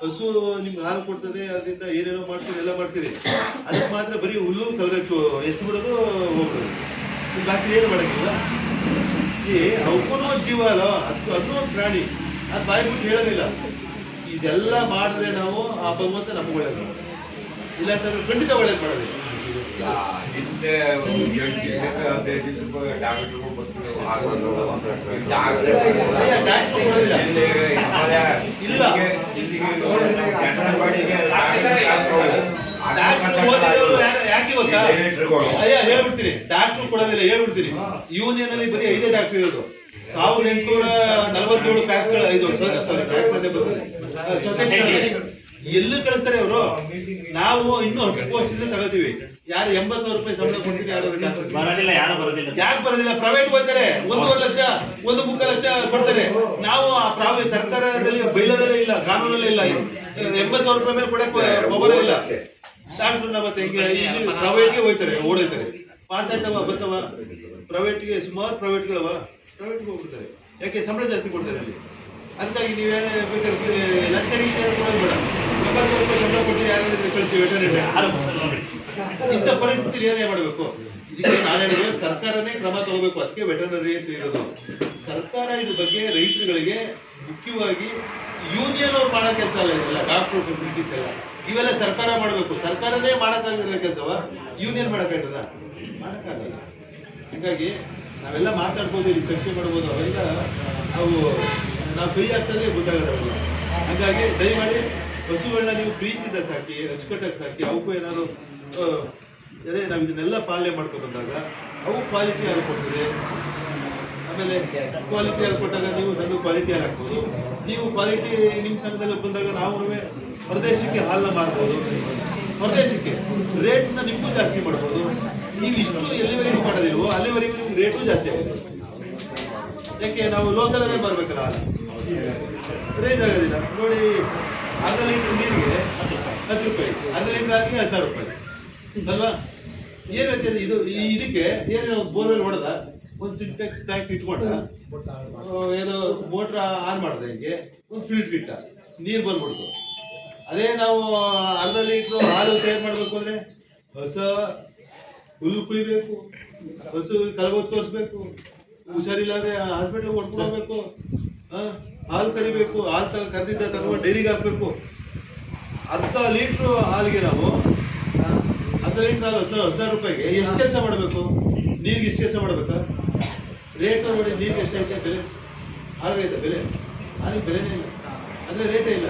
ಹಸು ನಿಮ್ಗೆ ಹಾಲು ಕೊಡ್ತದೆ, ಅದರಿಂದ ಏನೇನೋ ಮಾಡ್ತೀರಿ, ಎಲ್ಲ ಮಾಡ್ತೀರಿ. ಅದಕ್ಕೆ ಮಾತ್ರ ಬರೀ ಹುಲ್ಲು ಕಲ್ಗಚ್ಚು ಎಷ್ಟು ಬಿಡೋದು ಹೋಗ್ಬಿಡೋದು ಬಾಕಿ ಏನು ಮಾಡೋಕ್ಕಿಲ್ಲ. ಸಿ ಅವಕ್ಕೂ ಒಂದು ಜೀವ ಅಲ್ಲ, ಅದು ಅದನ್ನೂ ಒಂದು ಪ್ರಾಣಿ. ಅದು ಬಾಯಿ ಬಿಟ್ಟು ಹೇಳೋದಿಲ್ಲ. ಇದೆಲ್ಲ ಮಾಡಿದ್ರೆ ನಾವು ಆ ಭಗವಂತ ನಮ್ಗೆ ಒಳ್ಳೇದು ಇಲ್ಲ ಅಂತಂದ್ರೆ ಖಂಡಿತ ಒಳ್ಳೇದು ಮಾಡೋದಿಲ್ಲ. ಹೇಳ್ಬಿಡ್ತೀರಿ ಡಾಕ್ಟ್ರು ಕೊಡೋದಿಲ್ಲ ಹೇಳ್ಬಿಡ್ತೀನಿ ಯೂನಿಯನ್ ಅಲ್ಲಿ ಬರೀ ಐದೇ ಡಾಕ್ಟರ್ ಇರೋದು ಸಾವಿರದ ಎಂಟುನೂರ ನಲವತ್ತೇಳು ಪ್ಯಾಕ್ಸ್ಗಳು ಇದು ಪ್ಯಾಕ್ಸ್ ಅದೇ ಬರ್ತದೆ ಎಲ್ಲಿ ಕಳಿಸ್ತಾರೆ ಅವರು ನಾವು ಇನ್ನೂ ಹತ್ತು ವರ್ಷದಿಂದ ತಗೋತೀವಿ ಯಾರು ಎಂಬತ್ ಸಾವಿರ ರೂಪಾಯಿ ಸಂಬಳ ಕೊಡ್ತೀರಿ ಯಾರು ಬರೋದಿಲ್ಲ ಯಾರು ಬರೋದಿಲ್ಲ ಯಾಕೆ ಬರೋದಿಲ್ಲ ಪ್ರೈವೇಟ್ ಹೋಗ್ತಾರೆ ಒಂದೂವರೆ ಲಕ್ಷ ಒಂದು ಮುಕ್ಕ ಲಕ್ಷ ಕೊಡ್ತಾರೆ. ನಾವು ಆ ಸರ್ಕಾರದಲ್ಲಿ ಬೈಲದಲ್ಲೇ ಇಲ್ಲ ಕಾನೂನಲ್ಲೇ ಇಲ್ಲ ಎಂಬತ್ತು ಸಾವಿರ ರೂಪಾಯಿ ಮೇಲೆ ಕೊಡಕ್ಕೆ ಪವರೇ ಇಲ್ಲ. ಡಾಕ್ಟರ್ನ ಮತ್ತೆ ಇಲ್ಲಿ ಪ್ರೈವೇಟ್ಗೆ ಹೋಯ್ತಾರೆ ಓಡೋಯ್ತಾರೆ. ಪಾಸ್ ಆಯ್ತವ ಬರ್ತವ ಪ್ರೈವೇಟ್ಗೆ ಸುಮಾರು ಪ್ರೈವೇಟ್ಗಳವ ಪ್ರೈವೇಟ್ಗೆ ಹೋಗ್ಬಿಡ್ತಾರೆ. ಯಾಕೆ ಸಂಬಳ ಜಾಸ್ತಿ ಕೊಡ್ತಾರೆ ಅಲ್ಲಿ? ಅದಕ್ಕಾಗಿ ನೀವೇನೇ ಬೇಕಾದ್ರೆ ಲಂಚ ನೋಡಿ. ಇಂಥ ಪರಿಸ್ಥಿತಿ ಏನೇ ಮಾಡಬೇಕು? ಇದಕ್ಕೆ ನಾನು ಹೇಳಿದ್ರೆ ಸರ್ಕಾರನೇ ಕ್ರಮ ತಗೋಬೇಕು. ಅದಕ್ಕೆ ವೆಟರ್ನರಿ ಅಂತ ಇರೋದು. ಸರ್ಕಾರ ಇದ್ರ ಬಗ್ಗೆ ರೈತರುಗಳಿಗೆ ಮುಖ್ಯವಾಗಿ ಯೂನಿಯನ್ ಅವ್ರು ಮಾಡೋ ಕೆಲಸ ಅಲ್ಲ ಇದೆಲ್ಲ ಡಾಕ್ಟರ್ ಫೆಸಿಲಿಟೀಸ್ ಎಲ್ಲ. ಇವೆಲ್ಲ ಸರ್ಕಾರ ಮಾಡಬೇಕು. ಸರ್ಕಾರನೇ ಮಾಡೋಕ್ಕಾಗಿರೋ ಕೆಲಸವ ಯೂನಿಯನ್ ಮಾಡೋಕ್ಕಾಗ್ತದ? ಮಾಡೋಕ್ಕಾಗಲ್ಲ. ಹೀಗಾಗಿ ನಾವೆಲ್ಲ ಮಾತಾಡ್ಬೋದು, ಇಲ್ಲಿ ಚರ್ಚೆ ಮಾಡ್ಬೋದು, ಅವೆಲ್ಲ ನಾವು ನಾವು ಕೈ ಹಾಕ್ತದೆ ಗೊತ್ತಾಗಲ್ಲ ಹಾಗಾಗಿ ದಯಮಾಡಿ ಹಸುಗಳನ್ನ ನೀವು ಪ್ರೀತಿಯಿಂದ ಸಾಕಿ ಅಚ್ಚುಕಟ್ಟಾಗಿ ಸಾಕಿ, ಅವಕ್ಕೂ ಏನಾದ್ರು ಅದೇ ನಾವು ಇದನ್ನೆಲ್ಲ ಪಾಲನೆ ಮಾಡ್ಕೊಂಡು ಬಂದಾಗ, ಅವು ಕ್ವಾಲಿಟಿ ಹಾಲು ಕೊಡ್ತದೆ? ಆಮೇಲೆ ಕ್ವಾಲಿಟಿ ಹಾಲು ಕೊಟ್ಟಾಗ ನೀವು ಸಂಘ ಕ್ವಾಲಿಟಿ ಹಾಕ್ಬೋದು? ನೀವು ಕ್ವಾಲಿಟಿ ನಿಮ್ಮ ಸಂಘದಲ್ಲಿ ಬಂದಾಗ ನಾವು ಹೊರದೇಶಕ್ಕೆ ಹಾಲನ್ನ ಮಾರ್ಬೋದು. ಹೊರದೇಶಕ್ಕೆ ರೇಟ್ನ ನಿಮಗೂ ಜಾಸ್ತಿ ಮಾಡ್ಬೋದು. ನೀವು ಇಷ್ಟು ಎಲ್ಲಿವರೆಗೂ ಮಾಡೋದಿಲ್ವೋ ಅಲ್ಲಿವರೆಗೂ ನಿಮ್ಗೆ ರೇಟು ಜಾಸ್ತಿ ಆಗಿದೆ. ಯಾಕೆ, ನಾವು ಲೋಕಲಲ್ಲೇ ಬರಬೇಕಲ್ಲ ಹಾಲು ರೇಜ್ ಆಗೋದಿಲ್ಲ. ನೋಡಿ ಅರ್ಧ ಲೀಟರ್ ನೀರಿಗೆ ಹತ್ತು ರೂಪಾಯಿ. ಅರ್ಧ ಲೀಟ್ರ್ ಹಾಕಿ ಹದಿನಾರು ರೂಪಾಯಿ. ಅಲ್ವಾ? ಏನು ವ್ಯತ್ಯಾಸ? ಇದು ಇದಕ್ಕೆ ಏನೇನು ಬೋರ್ವೆಲ್ ಹೊಡೆದ, ಒಂದು ಸಿಂಟೆಕ್ಸ್ ಟ್ಯಾಂಕ್ ಇಟ್ಕೊಂಡ ಏನು ಮೋಟ್ರ್ ಆನ್ ಮಾಡಿದೆ ಹಿಂಗೆ, ಒಂದು ಫಿಲ್ಟ್ರ್ ಇಟ್ಟ, ನೀರು ಬಂದ್ಬಿಡ್ತು ಅದೇ ನಾವು ಅರ್ಧ ಲೀಟ್ರ್ ಹಾಲು ತಯಾರು ಮಾಡಬೇಕು ಅಂದರೆ ಹೊಸ ಹುಲ್ಲು ಕುಯ್ಬೇಕು, ಹಸು ಕಲಗೊತ್ತು ತೋರಿಸ್ಬೇಕು, ಹುಷಾರಿಲ್ಲಾಂದ್ರೆ ಹಾಸ್ಪಿಟ್ಲಿಗೆ ಹೋಗ್ಬೇಕು. ಹಾಲು ಕರಿಬೇಕು, ಹಾಲು ತಗ ಕರೆದಿದ್ದ ತಗೊಂಡು ಡೈರಿಗೆ ಹಾಕಬೇಕು. ಅರ್ಧ ಲೀಟ್ರು ಹಾಲಿಗೆ ನಾವು. ಅರ್ಧ ಲೀಟ್ರ್ ಹಾಲು ಹದಿನಾರು ಹದಿನಾರು ರೂಪಾಯಿಗೆ. ಎಷ್ಟು ಕೆಲಸ ಮಾಡಬೇಕು? ನೀರಿಗೆ ಎಷ್ಟು ಕೆಲಸ ಮಾಡಬೇಕಾ? ರೇಟ್ ನೋಡಿ ನೀರಿಗೆ ಎಷ್ಟೈತೆ ಬೆಲೆ? ಹಾಲಿಗೈತೆ ಬೆಲೆ? ಹಾಲಿಗೆ ಬೆಲೆನೇ ಇಲ್ಲ. ಅಂದರೆ ರೇಟೇ ಇಲ್ಲ.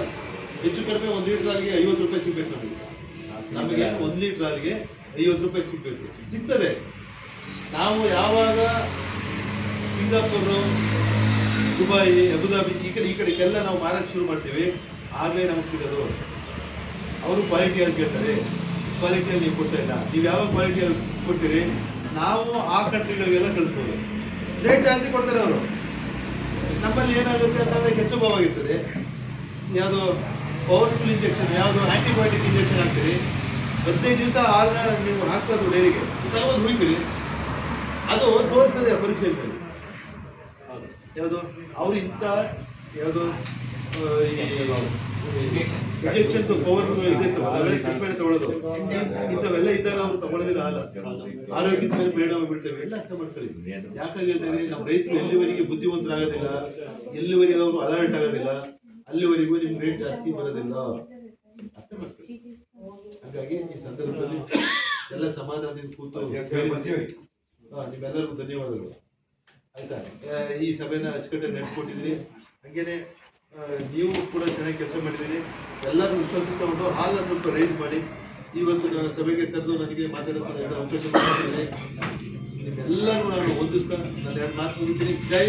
ಹೆಚ್ಚು ಕಡಿಮೆ ಒಂದು ಲೀಟ್ರ್ ಹಾಲಿಗೆ ಐವತ್ತು ರೂಪಾಯಿ ಸಿಗಬೇಕು ನಮಗೆ. ನಮಗೆ ಒಂದು ಲೀಟ್ರ್ ಹಾಲಿಗೆ ಐವತ್ತು ರೂಪಾಯಿ ಸಿಗಬೇಕು. ಸಿಗ್ತದೆ. ನಾವು ಯಾವಾಗ ಸಿಂಗಾಪುರ್ ದುಬೈ ಅಬುದಾಬಿ, ಈ ಕಡೆ ಈ ಕಡೆಗೆಲ್ಲ ನಾವು ಮಾರಾಟ ಶುರು ಮಾಡ್ತೀವಿ. ಆಗಲೇ ನಮಗೆ ಸಿಗೋದು. ಅವರು ಕ್ವಾಲಿಟಿಯಲ್ಲಿ ಕೇಳ್ತಾರೆ. ಕ್ವಾಲಿಟಿಯಲ್ಲಿ ನೀವು ಕೊಡ್ತಾ ಇಲ್ಲ. ನೀವು ಯಾವ ಕ್ವಾಲಿಟಿಯಲ್ಲಿ ಕೊಡ್ತೀರಿ? ನಾವು ಆ ಕಂಟ್ರಿಗಳಿಗೆಲ್ಲ ಕಳಿಸ್ಬೋದು. ರೇಟ್ ಜಾಸ್ತಿ ಕೊಡ್ತಾರೆ ಅವರು. ನಮ್ಮಲ್ಲಿ ಏನಾಗುತ್ತೆ ಅಂತಂದರೆ ಹೆಚ್ಚು ಭಾವಾಗಿರ್ತದೆ ಯಾವುದೋ ಪವರ್ಫುಲ್ ಇಂಜೆಕ್ಷನ್ ಯಾವುದು ಆ್ಯಂಟಿಬಯೋಟಿಕ್ ಇಂಜೆಕ್ಷನ್ ಹಾಕ್ತೀರಿ. ಹದಿನೈದು ದಿವಸ ಹಾಲನ್ನ ನೀವು ಹಾಕ್ಬೋದು ಡೈರಿಗೆ ತಗೊಂಡು ಹುಯ್ತೀರಿ ಅದು ತೋರಿಸ್ತದೆ ಪರೀಕ್ಷೆಯಲ್ಲಿ. ಯಾವುದು? ಅವರು ಇಂಥ ಯಾವುದು? ಇಂಜೆಕ್ಷನ್ ಪವರ್ ಇದಿರ್ತವೆ ಅವೆಲ್ಲ ಟ್ರೀಟ್ಮೆಂಟ್ ತಗೊಳ್ಳೋದು. ಇಂಥವೆಲ್ಲ ಇದ್ದಾಗ ಅವ್ರು ತಗೊಳ್ಳೋದಿಲ್ಲ ಹಾಲ ಆರೋಗ್ಯ ಮೇಲೆ ಬೇಡ ಹೋಗ್ಬಿಡ್ತೇವೆ. ಎಲ್ಲ ಅರ್ಥ ಮಾಡ್ತಾರೆ. ಯಾಕಾಗಿ ಹೇಳ್ತಾ ಇದ್ದೀನಿ ನಮ್ಮ ರೈತರು ಎಲ್ಲಿವರೆಗೆ ಬುದ್ಧಿವಂತರಾಗೋದಿಲ್ಲ ಎಲ್ಲಿವರೆಗೆ ಅವರು ಅಲರ್ಟ್ ಆಗೋದಿಲ್ಲ ಅಲ್ಲಿವರೆಗೂ ನಿಮ್ಗೆ ರೇಟ್ ಜಾಸ್ತಿ ಬರೋದಿಲ್ಲ. ಅರ್ಥ ಮಾಡ್ಕೊಳ್ಳಿ ಹಾಗಾಗಿ ಈ ಸಂದರ್ಭದಲ್ಲಿ ಎಲ್ಲ ಸಮಾಧಾನದಿಂದ ಕೂತು ನಿಮ್ಮೆಲ್ಲರಿಗೂ ಧನ್ಯವಾದಗಳು. ಆಯ್ತಾ? ಈ ಸಭೆನ ಅಚ್ಚುಕಟ್ಟಾಗಿ ನಡೆಸ್ಕೊಟ್ಟಿದ್ದೀರಿ. ಹಾಗೇನೆ ನೀವು ಕೂಡ ಚೆನ್ನಾಗಿ ಕೆಲಸ ಮಾಡಿದ್ದೀರಿ. ಎಲ್ಲರೂ ವಿಶ್ವಾಸಕ್ಕೆ ತಗೊಂಡು ಸ್ವಲ್ಪ ರೈಸ್ ಮಾಡಿ. ಇವತ್ತು ಸಭೆಗೆ ಕರೆದು ನನಗೆ ಮಾತಾಡೋದಕ್ಕೆ ಅವಕಾಶ ಮಾಡಿದ್ದೀರಿ ನಿಮ್ಮೆಲ್ಲರೂ ನಾನು ಒಂದಿಸ್ತಾ ನಾನು ಎರಡು ಮಾತು ಮುಗಿತೀನಿ ಜೈ.